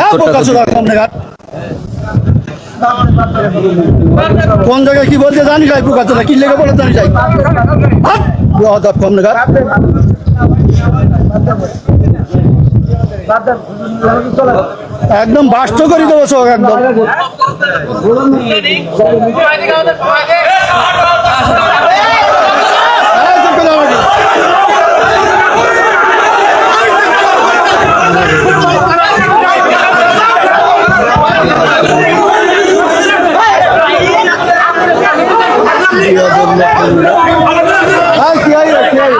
দিতে। কোন জায়গায় কি বলতে জানি যাই পোকাচোরা কি লেগে বলে জানি যাই হাট! বেয়াদব কম নাগাদ। একদম বাস্ত করে দেবো সব একদম এই চুপ করে আমাকে। এই, কি হইল, কি হইল?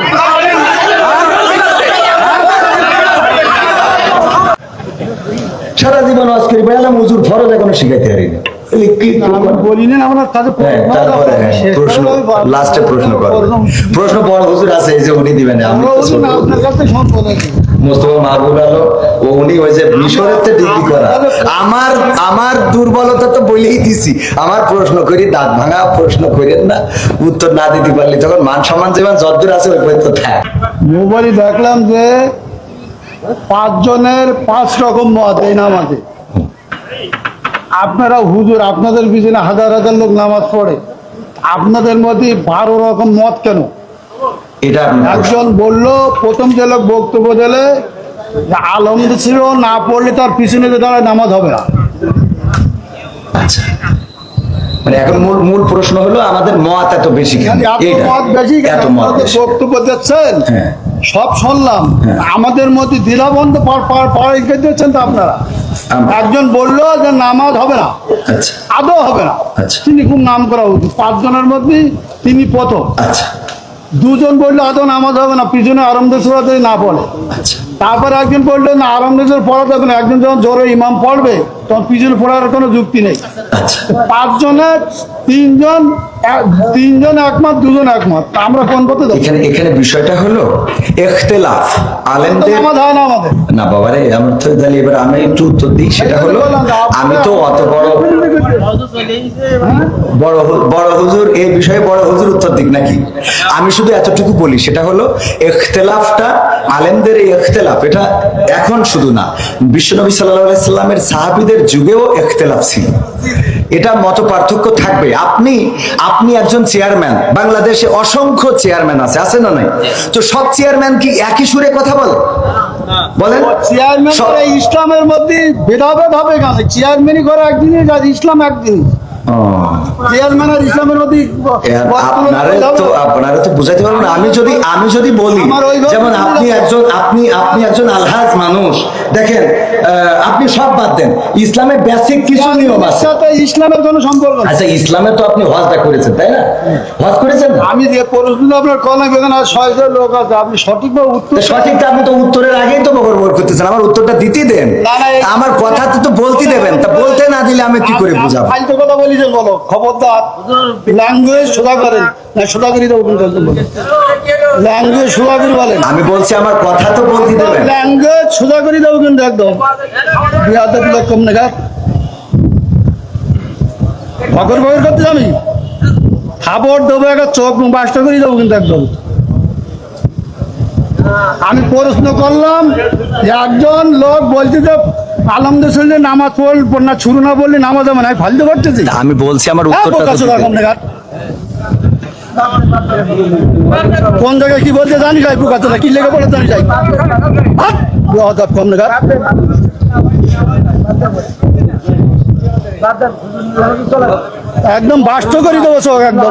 সারা জীবন ওয়াজ করি বেলা মজুর ফরজ এখনও শিখাইতে পারি না না হ্যাঁ, হ্যাঁ, প্রশ্ন লাস্টে প্রশ্ন প্রশ্ন হুজুর আছে এই যে উনি দিবেন আমি তো ছোট হুজুর। আপনার কাছে সম্পদ আছে। মোস্তফা মাহবুব আলো ও উনি ওই যে মিশরের ডিগ্রি করা। আমার আমার দুর্বলতা তো বলেই দিছি। আমার প্রশ্ন করি দাঁত ভাঙা প্রশ্ন করেন না। উত্তর না দিতে পারলে তখন মান সম্মান যেমন যদ্দূর আছে ওই পর্যন্ত থাক। মোবাইলে দেখলাম যে পাঁচজনের পাঁচ রকম মত এই নামাজে। আপনারা হুজুর আপনাদের পিছনে হাজার হাজার লোক নামাজ পড়ে। আপনাদের মধ্যে বারো রকম মত কেন? এটা একজন বলল প্রথম যে লোক বক্তব্য দিলে যে আলমদ ছিল না পড়লে তার পিছনে যে দাঁড়ায় নামাজ হবে না। আচ্ছা। মানে এখন মূল মূল প্রশ্ন হলো আমাদের মত এত বেশি কেন? এত মত বেশি এত মত আপনাদের বেশি। বক্তব্য দিচ্ছেন। হ্যাঁ। সব শুনলাম। হ্যাঁ। আমাদের মধ্যে দিলাবন্ধ পাড়াই দিচ্ছেন তো আপনারা। একজন বলল যে নামাজ হবে না। আচ্ছা। আদৌ হবে না। আচ্ছা। তিনি খুব নাম করা উচিত। পাঁচজনের মধ্যে তিনি প্রথম। আচ্ছা। দুজন বলল আদৌ নামাজ হবে না। পিছনে আরামদের সুরাতে না বলে। আচ্ছা। তারপরে একজন বলল না আরামদের পড়া যাবে না একজন যখন জোরে ইমাম পড়বে তখন পিছনে পড়ার কোনো যুক্তি নেই। আচ্ছা। পাঁচজনের তিনজন তিনজন একমত দুজন একমত। আমরা কোন পথে এখানে এখানে বিষয়টা হলো এখতেলাফ আলেমদের না আমাদের। না বাবারে আমার তো তাহলে এবার আমি একটু উত্তর দিই সেটা হলো আমি তো অত বড় বড় বড় হুজুর এই বিষয়ে বড় হুজুর উত্তর দিক নাকি? আমি শুধু এতটুকু বলি সেটা হলো এখতেলাফটা আলেমদের এই এখতেলাফ এটা এখন শুধু না বিশ্বনবী সাল্লাহ সাল্লামের সাহাবিদের যুগেও এখতেলাফ ছিল। এটা মত পার্থক্য থাকবে। আপনি আপনি একজন চেয়ারম্যান বাংলাদেশে অসংখ্য চেয়ারম্যান আছে আছে না নাই? তো সব চেয়ারম্যান কি একই সুরে কথা বলে? বলেন। চেয়ারম্যান ইসলামের মধ্যে ভেদাভেদ হবে চেয়ারম্যানই করে একদিনই ইসলাম একদিন ইসলামের আপনারা তো বুঝাইতে পারবেন আমি যদি আমি যদি বলি যেমন আপনি একজন আপনি আপনি একজন আলহাজ মানুষ দেখেন আপনি সব বাদ দেন। ইসলামের বেসিক কিছু নিয়ম আছে। ইসলামের কোনো সম্পর্ক আচ্ছা ইসলামে তো আপনি হজটা করেছেন তাই না? হজ করেছেন? আমি যে আপনার কল এখানে আর লোক আছে আপনি উত্তর সঠিক তো আপনি তো উত্তরের আগেই তো বকর করতেছেন। আমার উত্তরটা দিতে দেন। আমার কথা তো তো বলতে দেবেন। তা বলতে দিলে আমি কি করে বুঝাবো? ফালতু কথা বলিছেন বলো খবরদার। ল্যাঙ্গুয়েজ সোজা করেন না সোজা করি দেবো কিন্তু একদম বলো ল্যাঙ্গুয়েজ সোজা করি বলেন। আমি বলছি আমার কথা তো বলতে দেবেন। ল্যাঙ্গুয়েজ সোজা করি দেবো কিন্তু একদম। বিহাদের লোক কম নেখা ভগর ভগর করতে আমি খাবার দেবো একটা চোখ বাসটা করে দেবো কিন্তু একদম। আমি প্রশ্ন করলাম যে একজন লোক বলছে যে আলমদের নামাজ পড়ল না শুরু না বললে নামাজ আমি ফালতু করতেছি আমি বলছি আমার হ্যাঁ, উত্তরটা তো। কোন জায়গায় কি বলতে জানি যাই পোকা চোদা কি লেগে বলে জানি যাই! কম নেখা। একদম বাস্ত করে দেবো সব একদম